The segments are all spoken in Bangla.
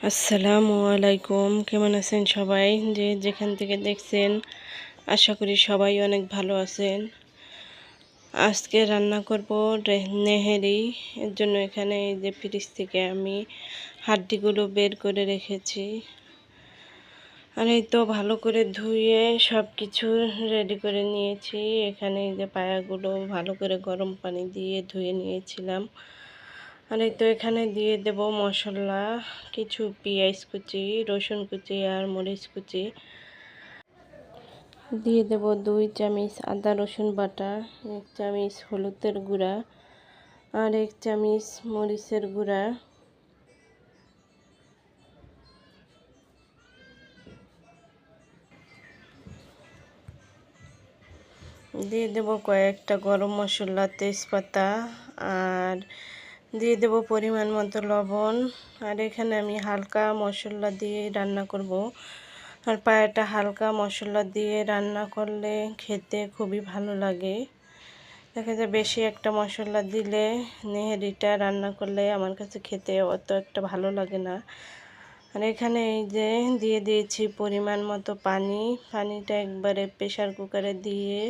আসসালামু আলাইকুম। কেমন আছেন সবাই? যে যেখান থেকে দেখছেন, আশা করি সবাই অনেক ভালো আছেন। আজকে রান্না করব নেহেরি। এর জন্য এখানে এই যে ফ্রিজ থেকে আমি হাড্ডিগুলো বের করে রেখেছি। আর এই তো ভালো করে ধুয়ে সব কিছু রেডি করে নিয়েছি। এখানে এই যে পায়াগুলো ভালো করে গরম পানি দিয়ে ধুয়ে নিয়েছিলাম। আর এই তো এখানে দিয়ে দেব মশলা, কিছু পেঁয়াজ কুচি, রসুন কুচি আর মরিচ কুচি। দিয়ে দেব দুই চামচ আদা রসুন বাটা, এক চামচ হলুদের গুঁড়া আর এক চামচ মরিচের গুঁড়া। দিয়ে দেব কয়েকটা গরম মশলা, তেজপাতা আর দিয়ে দেব পরিমাণ মতো লবণ। আর এখানে আমি হালকা মশলা দিয়ে রান্না করব। আর পায়াটা হালকা মশলা দিয়ে রান্না করলে খেতে খুবই ভালো লাগে। দেখা যায় বেশি একটা মশলা দিলে নেহেরিটা রান্না করলে আমার কাছে খেতে অত একটা ভালো লাগে না। আর এখানে এই যে দিয়ে দিয়েছি পরিমাণ মতো পানি। পানিটা একবারে প্রেশার কুকারে দিয়ে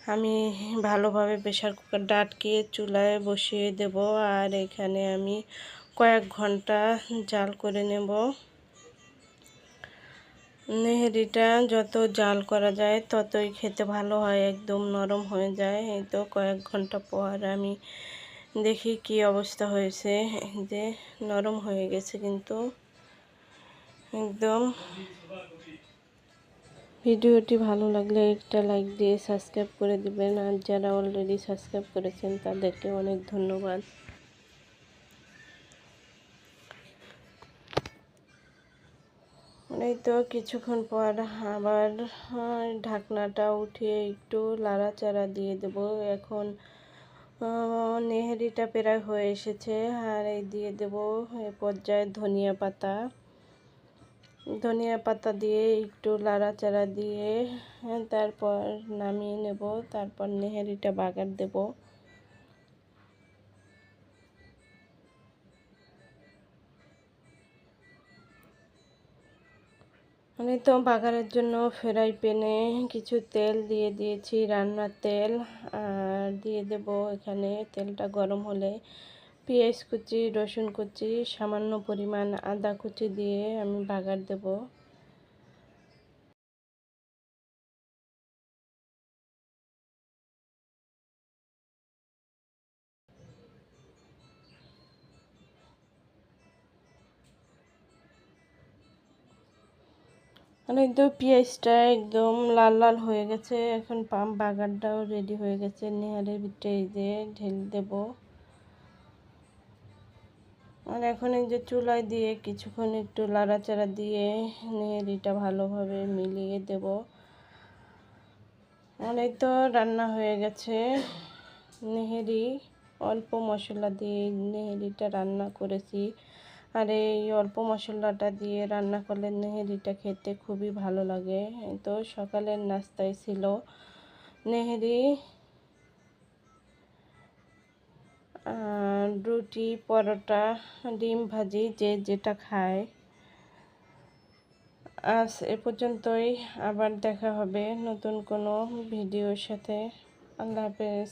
আমি ভালোভাবে প্রেশার কুকার ডাটকে চুলায় বসিয়ে দেব আর এখানে আমি কয়েক ঘণ্টা জাল করে নেব। নেহেরিটা যত জাল করা যায় ততই খেতে ভালো হয়, একদম নরম হয়ে যায়। এই তো কয়েক ঘণ্টা পর আমি দেখি কি অবস্থা হয়েছে। যে নরম হয়ে গেছে কিন্তু, একদম। ভিডিওটি ভালো লাগলে একটা লাইক দিয়ে সাবস্ক্রাইব করে দিবেন। আর যারা অলরেডি সাবস্ক্রাইব করেছেন, তাদেরকে অনেক ধন্যবাদ। এই তো কিছুক্ষণ পর আবার ঢাকনাটা উঠিয়ে একটু লাড়াচাড়া দিয়ে দেব। এখন নেহেরিটা প্রায় হয়ে এসেছে। আর এই দিয়ে দেব এ পর্যায়ে ধনিয়া পাতা। ধনিয়া পাতা দিয়ে একটু লাড়াচাড়া দিয়ে হ্যাঁ, তারপর নামিয়ে নেব। তারপর নেহেরিটা বাগার দেব। আমি তো বাগারের জন্য ফ্রাই প্যানে কিছু তেল দিয়ে দিয়েছি রান্নার তেল আর দিয়ে দেব এখানে তেলটা গরম হলে। পেঁয়াজ কুচি, রসুন কুচি, সামান্য পরিমাণ আদা কুচি দিয়ে আমি বাগার দেব। আর একদম পেঁয়াজটা একদম লাল লাল হয়ে গেছে, এখন পাম বাগারটাও রেডি হয়ে গেছে। নেহারের ভিতরে এই যে ঢেল দেবো। আর এখন এই যে চুলায় দিয়ে কিছুক্ষণ একটু লাড়াচাড়া দিয়ে নেহেরিটা ভালোভাবে মিলিয়ে দেব। অনেক তো রান্না হয়ে গেছে। নেহেরি অল্প মশলা দিয়ে নেহেরিটা রান্না করেছি। আর এই অল্প মশলাটা দিয়ে রান্না করলে নেহেরিটা খেতে খুবই ভালো লাগে। তো সকালের নাস্তায় ছিল। নেহেরি রুটি, পরোটা, ডিম ভাজি, যে যেটা খায়। আজ এ পর্যন্তই। আবার দেখা হবে নতুন কোনো ভিডিওর সাথে। আল্লাহ হাফেজ।